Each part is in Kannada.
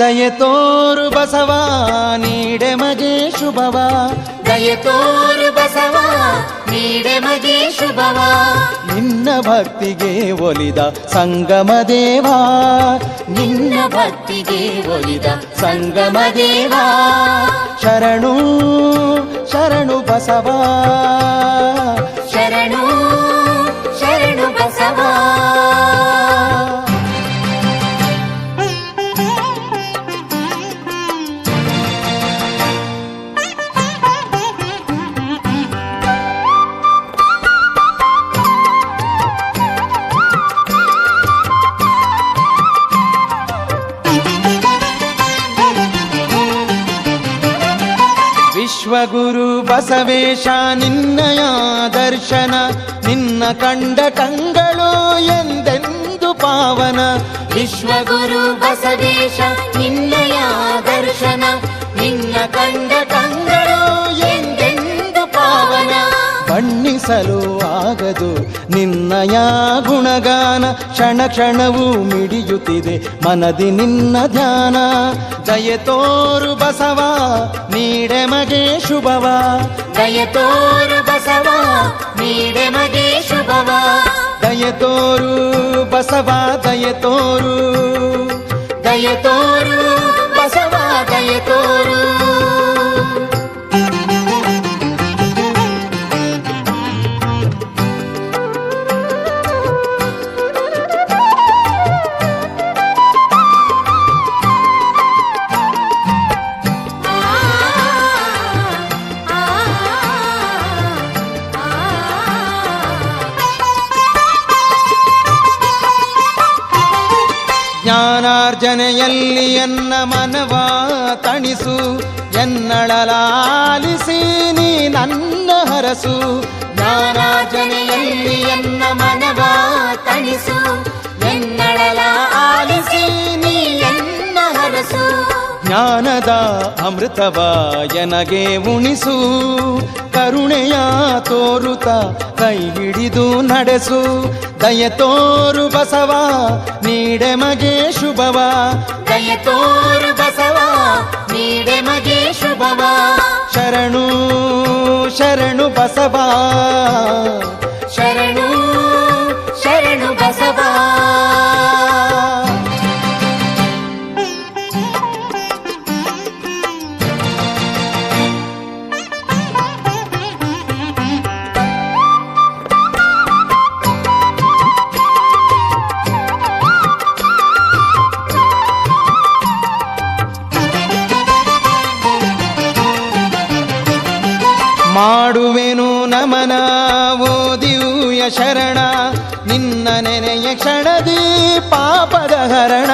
ದಯೆ ತೋರು ಬಸವ ನೀಡೆ ಮಗೆ ಶುಭವ. ದಯೆ ತೋರು ಬಸವ ನೀಡೆ ಮಗೆ ಶುಭವ. ನಿನ್ನ ಭಕ್ತಿಗೆ ಒಲಿದ ಸಂಗಮ ದೇವ. ನಿನ್ನ ಭಕ್ತಿಗೆ ಒಲಿದ ಸಂಗಮ ದೇವ. ಶರಣು ಶರಣು ಬಸವ. ವಿಶ್ವಗುರು ಬಸವೇಶ, ನಿನ್ನಯ ದರ್ಶನ, ನಿನ್ನ ಕಂಡ ಕಂಗಳು ಎಂದೆಂದು ಪಾವನ. ವಿಶ್ವಗುರು ಬಸವೇಶ, ನಿನ್ನಯ ದರ್ಶನ, ನಿನ್ನ ಕಂಡ ಬಣ್ಣಿಸಲು ಆಗದು. ನಿನ್ನಯ ಗುಣಗಾನ ಕ್ಷಣ ಕ್ಷಣವೂ ಮಿಡಿಯುತ್ತಿದೆ. ಮನದಿ ನಿನ್ನ ಧ್ಯಾನ. ಜಯ ತೋರು ಬಸವ ನೀಡೆ ಮಗೆ ಶುಭವ. ದಯ ತೋರು ಬಸವ ನೀಡೆ ಮಗೆ ಶುಭವ. ದಯ ತೋರು ಬಸವ ದಯ ತೋರು. ದಯ ತೋರು ಬಸವ ದಯ ತೋರು. ಜ್ಞಾನಾರ್ಜನೆಯಲ್ಲಿ ಎನ್ನ ಮನವ ತಣಿಸು ಎನ್ನಳಲಾಲಿಸಿ ನೀ ನನ್ನ ಹರಸು. ಜ್ಞಾನಾರ್ಜನೆಯಲ್ಲಿ ಎನ್ನ ಮನವ ತಣಿಸು ಎನ್ನಳಲ ಆಲಿಸಿ ಜ್ಞಾನದ ಅಮೃತವಾಯನಗೆ ಉಣಿಸು ಕರುಣೆಯ ತೋರುತ ಕೈ ಹಿಡಿದು ನಡೆಸು. ದಯ ತೋರು ಬಸವ ನೀಡೆ ಮಗೆ ಶುಭವ. ದಯ ತೋರು ಬಸವ ನೀಡೆ ಮಗೆ ಶುಭವ. ಶರಣು ಶರಣು ಬಸವ. ಶರಣು ಶರಣು ಬಸವ. ನಮನ ಓ ದಿವ್ಯ ಶರಣ ನಿನ್ನ ನೆನೆಯ ಕ್ಷಣದಿ ಪಾಪದ ಹರಣ.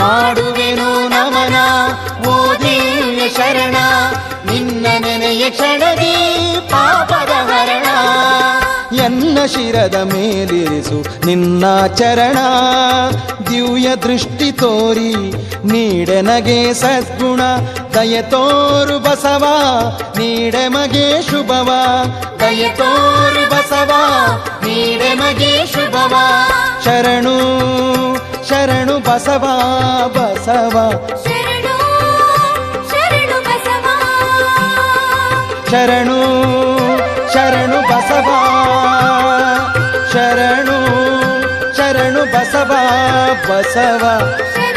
ಮಾಡುವೆನು ನಮನ ಓ ದಿವ್ಯ ಶರಣ ನಿನ್ನ ನೆನೆಯ ಕ್ಷಣದಿ ಪಾಪದ ಶಿರದ ಮೇಲಿರಿಸು ನಿನ್ನ ಚರಣ. ದಿವ್ಯ ದೃಷ್ಟಿ ತೋರಿ ನೀಡೆನಗೆ ಸದ್ಗುಣ. ದಯ ತೋರು ಬಸವ ನೀಡೆ ಮಗೆ ಶುಭವ. ದಯ ತೋರು ಬಸವ ನೀಡೆ ಮಗೆ ಶುಭವ. ಶರಣು ಶರಣು ಬಸವ ಬಸವ. ಶರಣು ಶರಣು ಬಸವ. ಬಸವ ಶರಣು ಶರಣು ಬಸವ ಬಸವ ಶರಣು